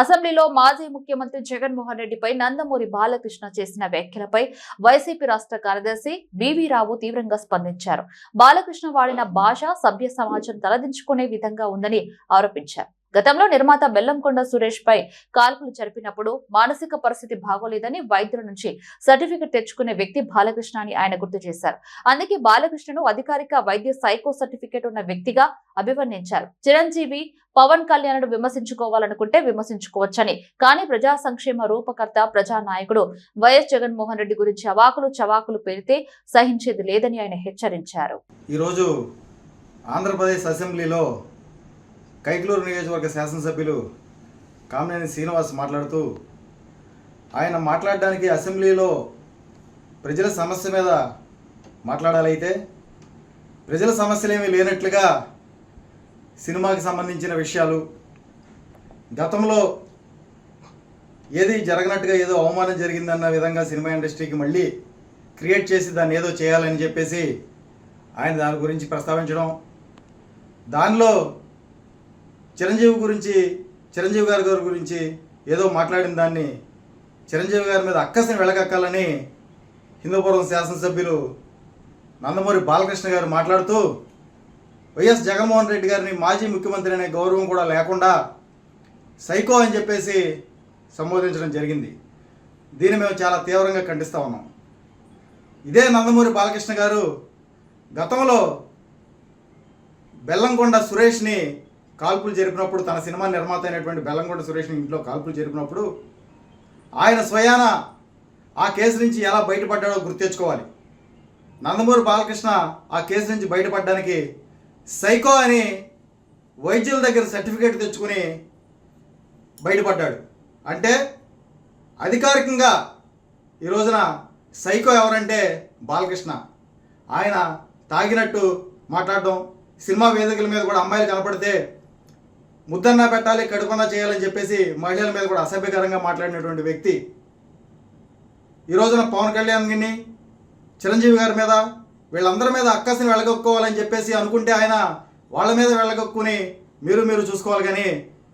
అసెంబ్లీలో మాజీ ముఖ్యమంత్రి జగన్మోహన్ రెడ్డిపై నందమూరి బాలకృష్ణ చేసిన వ్యాఖ్యలపై వైసీపీ రాష్ట్ర కార్యదర్శి బివి రావు తీవ్రంగా స్పందించారు. బాలకృష్ణ వాడిన భాష సభ్య సమాజం తలదించుకునే విధంగా ఉందని ఆరోపించారు. గతంలో నిర్మాత బెల్లంకొండ సురేష్ పై కాల్పులు జరిపినప్పుడు మానసిక పరిస్థితి బాగోలేదని వైద్యుల నుంచి సర్టిఫికెట్ తెచ్చుకునే వ్యక్తి బాలకృష్ణ అని ఆయన గుర్తు చేశారు. అందుకే బాలకృష్ణను అధికారిక వైద్య సైకో సర్టిఫికేట్ ఉన్న వ్యక్తిగా అభివర్ణించారు. చిరంజీవి పవన్ కళ్యాణ్ విమర్శించుకోవాలనుకుంటే విమర్శించుకోవచ్చని కానీ ప్రజా సంక్షేమ రూపకర్త ప్రజానాయకుడు వైఎస్ జగన్మోహన్ రెడ్డి గురించి అవాకులు చవాకులు పెడితే సహించేది లేదని ఆయన హెచ్చరించారు. ఈరోజు ఆంధ్రప్రదేశ్ అసెంబ్లీలో కైకలూరు నియోజకవర్గ శాసనసభ్యులు కామినేని శ్రీనివాస్ మాట్లాడుతూ ఆయన మాట్లాడడానికి అసెంబ్లీలో ప్రజల సమస్య మీద మాట్లాడాలైతే ప్రజల సమస్యలు ఏమీ లేనట్లుగా సినిమాకి సంబంధించిన విషయాలు గతంలో ఏది జరగనట్టుగా ఏదో అవమానం జరిగిందన్న విధంగా సినిమా ఇండస్ట్రీకి మళ్ళీ క్రియేట్ చేసి దాన్ని ఏదో చేయాలని చెప్పేసి ఆయన దాని గురించి ప్రస్తావించడం దానిలో చిరంజీవి గురించి చిరంజీవి గారి గారి గురించి ఏదో మాట్లాడిన దాన్ని చిరంజీవి గారి మీద అక్కసిని వెళ్ళగక్కాలని హిందూపురం శాసనసభ్యులు నందమూరి బాలకృష్ణ గారు మాట్లాడుతూ వైఎస్ జగన్మోహన్ రెడ్డి గారిని మాజీ ముఖ్యమంత్రి అనే గౌరవం కూడా లేకుండా సైకో అని చెప్పేసి సంబోధించడం జరిగింది. దీన్ని మేము చాలా తీవ్రంగా ఖండిస్తూ ఉన్నాం. ఇదే నందమూరి బాలకృష్ణ గారు గతంలో బెల్లంకొండ సురేష్ని కాల్పులు జరిపినప్పుడు తన సినిమా నిర్మాత అయినటువంటి బెల్లంకొండ సురేష్ని ఇంట్లో కాల్పులు జరిపినప్పుడు ఆయన స్వయాన ఆ కేసు నుంచి ఎలా బయటపడ్డాడో గుర్తెచ్చుకోవాలి నందమూరి బాలకృష్ణ ఆ కేసు నుంచి బయటపడడానికి సైకో అని వైద్యుల దగ్గర సర్టిఫికేట్ తెచ్చుకుని బయటపడ్డాడు. అంటే అధికారికంగా ఈ రోజున సైకో ఎవరంటే బాలకృష్ణ. ఆయన తాగినట్టు మాట్లాడడం సినిమా వేదికల మీద కూడా అమ్మాయిలు కనపడితే ముద్దన్నా పెట్టాలి కడుపున చేయాలని చెప్పేసి మహిళల మీద కూడా అసభ్యకరంగా మాట్లాడినటువంటి వ్యక్తి ఈ రోజున పవన్ కళ్యాణ్ని చిరంజీవి గారి మీద వీళ్ళందరి మీద అక్కసిని వెళ్ళగొక్కోవాలని చెప్పేసి అనుకుంటే ఆయన వాళ్ళ మీద వెళ్ళగొక్కుని మీరు మీరు చూసుకోవాలి కానీ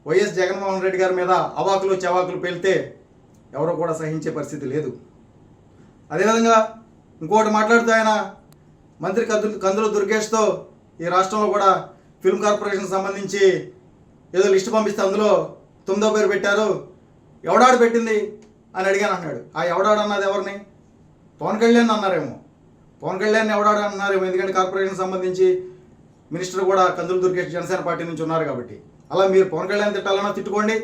వైఎస్ జగన్మోహన్ రెడ్డి గారి మీద అవాకులు చవాకులు పేలితే ఎవరు కూడా సహించే పరిస్థితి లేదు. అదేవిధంగా ఇంకోటి మాట్లాడుతూ ఆయన మంత్రి కందు కందులు దుర్గేష్తో ఈ రాష్ట్రంలో కూడా ఫిల్మ్ కార్పొరేషన్ సంబంధించి ఏదో లిస్టు పంపిస్తే అందులో తొమ్మిదో పేరు పెట్టారు ఎవడాడు పెట్టింది అని అడిగాను అన్నాడు. ఆ ఎవడాడు అన్నది ఎవరిని? పవన్ కళ్యాణ్ అన్నారేమో. పవన్ కళ్యాణ్ ఎవడాడు అన్నారేమో ఎందుకంటే కార్పొరేషన్ సంబంధించి మినిస్టర్ కూడా కందులు దుర్గేష్ జనసేన పార్టీ నుంచి ఉన్నారు కాబట్టి. అలా మీరు పవన్ కళ్యాణ్ తిట్టాలన్నా తిట్టుకోండి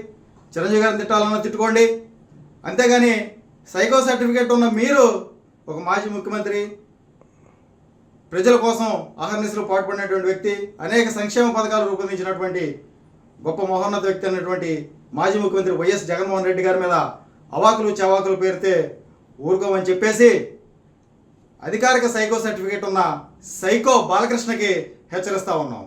చిరంజీవి గారిని తిట్టాలన్నా తిట్టుకోండి. అంతేగాని సైకో సర్టిఫికేట్ ఉన్న మీరు ఒక మాజీ ముఖ్యమంత్రి ప్రజల కోసం అహర్నిశలు పాటుపడినటువంటి వ్యక్తి అనేక సంక్షేమ పథకాలు రూపొందించినటువంటి గొప్ప మహోన్నత వ్యక్తి అయినటువంటి మాజీ ముఖ్యమంత్రి వైఎస్ జగన్మోహన్ రెడ్డి గారి మీద అవాకులు చవాకులు పేరితే ఊరుకోమని చెప్పేసి అధికారిక సైకో సర్టిఫికేట్ ఉన్న సైకో బాలకృష్ణకి హెచ్చరిస్తా ఉన్నాం.